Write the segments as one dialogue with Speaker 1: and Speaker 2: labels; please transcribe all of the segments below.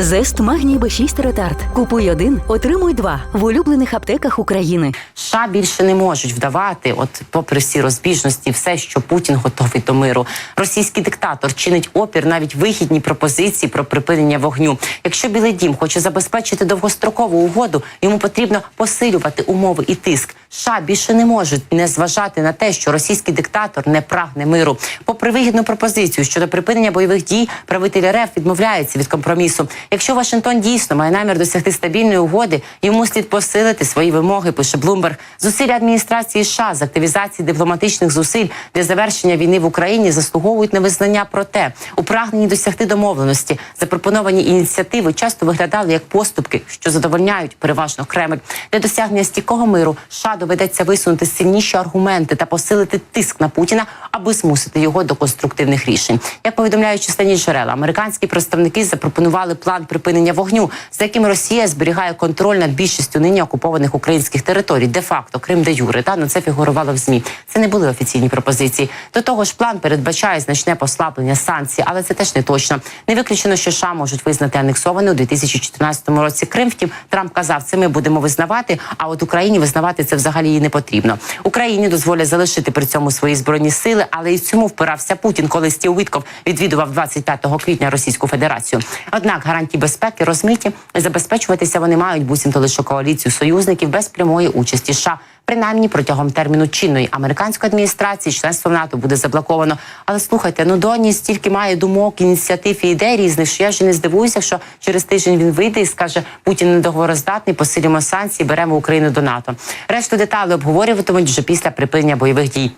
Speaker 1: Зест магній Б6 ретард. Купуй один, отримуй два в улюблених аптеках України.
Speaker 2: США більше не можуть вдавати, от попри всі розбіжності, все, що Путін готовий до миру. Російський диктатор чинить опір навіть вигідні пропозиції про припинення вогню. Якщо Білий Дім хоче забезпечити довгострокову угоду, йому потрібно посилювати умови і тиск. США більше не можуть не зважати на те, що російський диктатор не прагне миру. Попри вигідну пропозицію щодо припинення бойових дій, правитель РФ відмовляється від компромісу. Якщо Вашингтон дійсно має намір досягти стабільної угоди, йому слід посилити свої вимоги. Пише Блумберг. Зусилля адміністрації США з активізації дипломатичних зусиль для завершення війни в Україні заслуговують на визнання. Проте у прагненні досягти домовленості запропоновані ініціативи часто виглядали як поступки, що задовольняють переважно Кремль. Для досягнення стійкого миру США доведеться висунути сильніші аргументи та посилити тиск на Путіна, аби змусити його до конструктивних рішень. Як повідомляють численні джерела, американські представники запропонували план припинення вогню, за яким Росія зберігає контроль над більшістю нині окупованих українських територій, де факто Крим де юре. Та на це фігурувало в змі. Це не були офіційні пропозиції. До того ж, план передбачає значне послаблення санкцій, але це теж не точно. Не виключено, що США можуть визнати анексований у 2014 році Крим. Втім, Трамп казав, це ми будемо визнавати. А от Україні визнавати це взагалі їй не потрібно. Україні дозволять залишити при цьому свої збройні сили, але і цьому впирався Путін, коли Стів Витков відвідував 25 квітня Російську Федерацію. Однак гарантії безпеки розмиті забезпечуватися вони мають буцімто лише коаліцію союзників без прямої участі США. Принаймні протягом терміну чинної американської адміністрації членство в НАТО буде заблоковано. Але слухайте, ну Доні стільки має думок, ініціатив і ідей різних, що я вже не здивуюся, що через тиждень він вийде і скаже Путін недоговороздатний, посилюємо санкції, беремо Україну до НАТО. Решту деталей обговорюватимуть вже після припинення бойових дій.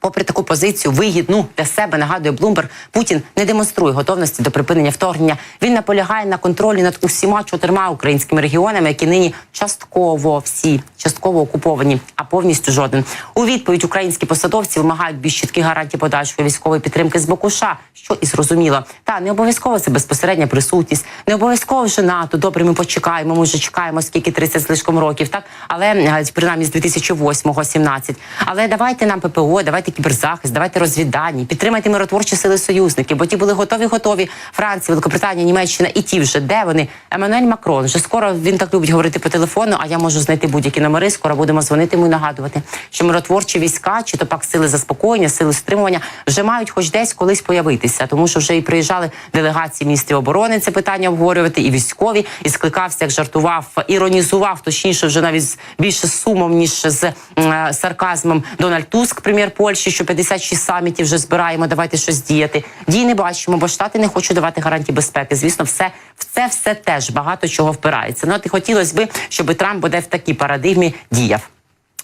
Speaker 2: Попри таку позицію, вигідну для себе нагадує Блумберг, Путін не демонструє готовності до припинення вторгнення. Він наполягає на контролі над усіма чотирма українськими регіонами, які нині частково всі частково окуповані, а повністю жоден. У відповідь українські посадовці вимагають більш чіткі гарантії подальшої військової підтримки з боку США, що і зрозуміло. Та не обов'язково це безпосередня присутність, не обов'язково вже НАТО. Добре, ми почекаємо. Ми вже чекаємо скільки 30 з років, так але е, принаймні з 2008-го, 17. Але давайте нам ППО, давайте кіберзахист, давайте розвіддані, підтримайте миротворчі сили союзників, бо ті були готові, готові. Франція, Великобританія, Німеччина і ті вже де вони. Еммануель Макрон вже скоро він так любить говорити по телефону. А я можу знайти будь-які номери. Скоро будемо дзвонити йому і нагадувати, що миротворчі війська, чи то пак сили заспокоєння, сили стримування вже мають хоч десь колись появитися, тому що вже і приїжджали делегації міністрів оборони це питання обговорювати, і військові, і скликався, як жартував, іронізував, точніше, вже навіть більше сумом ніж з е, сарказмом. Дональд Туск, прем'єр Польщі, що 56 самітів вже збираємо. Давайте щось діяти. Дій не бачимо, бо штати не хочуть давати гарантії безпеки. Звісно, все в це все теж багато чого впирається. Ну от і хотілося би, щоб Трамп буде в такій парадигмі діяв.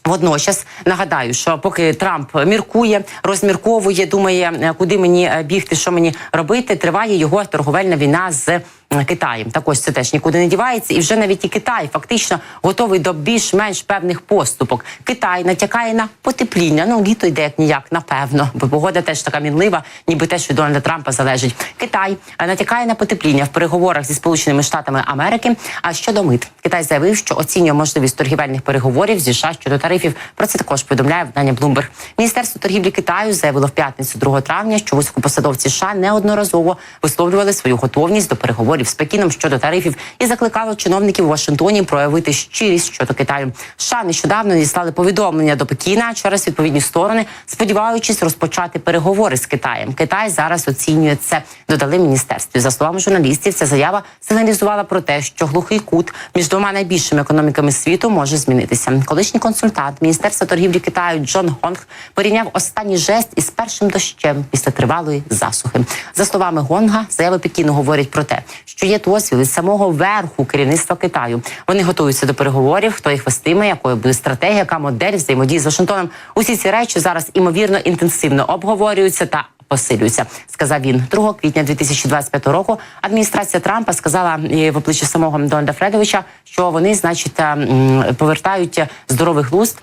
Speaker 2: Водночас нагадаю, що поки Трамп міркує, розмірковує, думає, е, куди мені е, бігти, що мені робити, триває його торговельна війна з Китаєм. Так ось це теж нікуди не дівається, і вже навіть і Китай фактично готовий до більш-менш певних поступок. Китай натякає на потепління. Ну літо йде як ніяк, напевно, бо погода теж така мінлива, ніби теж від Дональда Трампа залежить. Китай натякає на потепління в переговорах зі Сполученими Штатами Америки. А щодо мит, Китай заявив, що оцінює можливість торгівельних переговорів зі США щодо тарифів. Про це також повідомляє видання Bloomberg. Міністерство торгівлі Китаю заявило в п'ятницю 2 травня, що високопосадовці США неодноразово висловлювали свою готовність до переговорів з Пекіном щодо тарифів і закликало чиновників у Вашингтоні проявити щирість щодо Китаю. США нещодавно надіслали повідомлення до Пекіна через відповідні сторони, сподіваючись розпочати переговори з Китаєм. Китай зараз оцінює це. Додали міністерстві. За словами журналістів, ця заява сигналізувала про те, що глухий кут між двома найбільшими економіками світу може змінитися. Колишній консультант міністерства торгівлі Китаю Джон Гонг порівняв останній жест із першим дощем після тривалої засухи. За словами Гонга, заяви Пекіну говорять про те, що є дозвіл від самого верху керівництва Китаю. Вони готуються до переговорів. Хто їх вестиме, якою буде стратегія, яка модель взаємодії з Вашингтоном. Усі ці речі зараз імовірно інтенсивно обговорюються та. Посилюються, сказав він 2 квітня 2025 року. Адміністрація Трампа сказала в обличчя самого Дональда Фредовича, що вони, значить, м, повертають здоровий глузд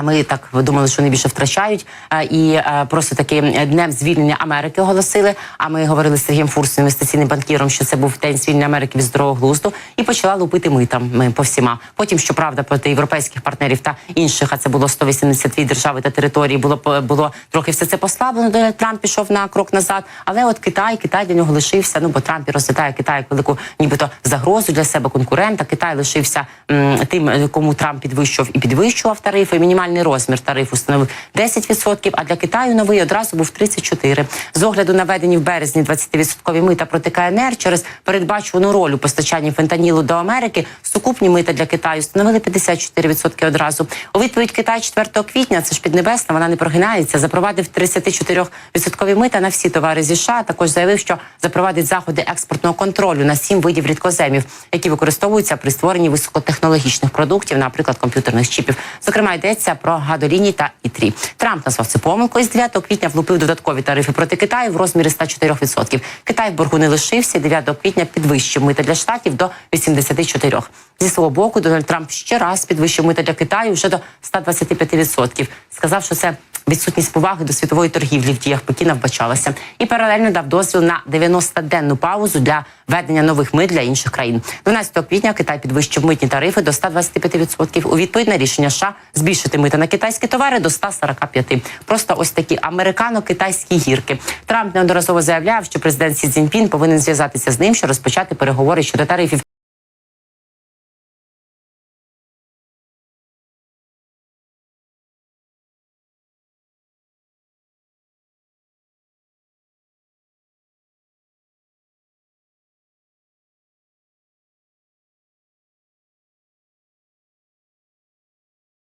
Speaker 2: А ми так думали, що вони більше втрачають. Е, І е, просто таким днем звільнення Америки оголосили. А ми говорили з Сергієм Фурсом, інвестиційним банкіром, що це був день звільнення Америки від здорового глузду, і почала лупити митами по всіма. Потім, щоправда, проти європейських партнерів та інших, а це було 182 держави та території. Було було трохи все це послаблено. Дональд Трамп пішов на крок назад. Але от Китай, Китай для нього лишився. Ну бо Трамп і розглядає Китай як велику, нібито загрозу для себе конкурента. Китай лишився м, тим, кому Трамп підвищував і підвищував тарифи. Мінімальний розмір тарифу становив 10%, А для Китаю новий одразу був 34%. З огляду на введені в березні 20% мита проти КНР через передбачувану роль у постачанні фентанілу до Америки. Сукупні мита для Китаю становили 54% одразу. У відповідь Китай 4 квітня, це ж піднебесна, вона не прогинається. Запровадив 34% мита на всі товари зі США. Також заявив, що запровадить заходи експортного контролю на сім видів рідкоземів, які використовуються при створенні високотехнологічних продуктів, наприклад, комп'ютерних чіпів. Зокрема, йдеться про гадоліні та ітрі. Трамп назвав це помилкою. З 9 квітня влупив додаткові тарифи проти Китаю в розмірі 104%. Китай в боргу не лишився. 9 квітня підвищив мита для штатів до 84%. Зі свого боку, Дональд Трамп ще раз підвищив мита для Китаю вже до 125%. Сказав, що це відсутність поваги до світової торгівлі в діях Пекіна вбачалася. І паралельно дав дозвіл на 90-денну паузу для введення нових мит для інших країн. 12 квітня Китай підвищив митні тарифи до 125%. У відповідь на рішення США збільшити мита на китайські товари до 145%. Просто ось такі американо-китайські гірки. Трамп неодноразово заявляв, що президент Сі Цзіньпін повинен зв'язатися з ним, що розпочати переговори щодо тарифів.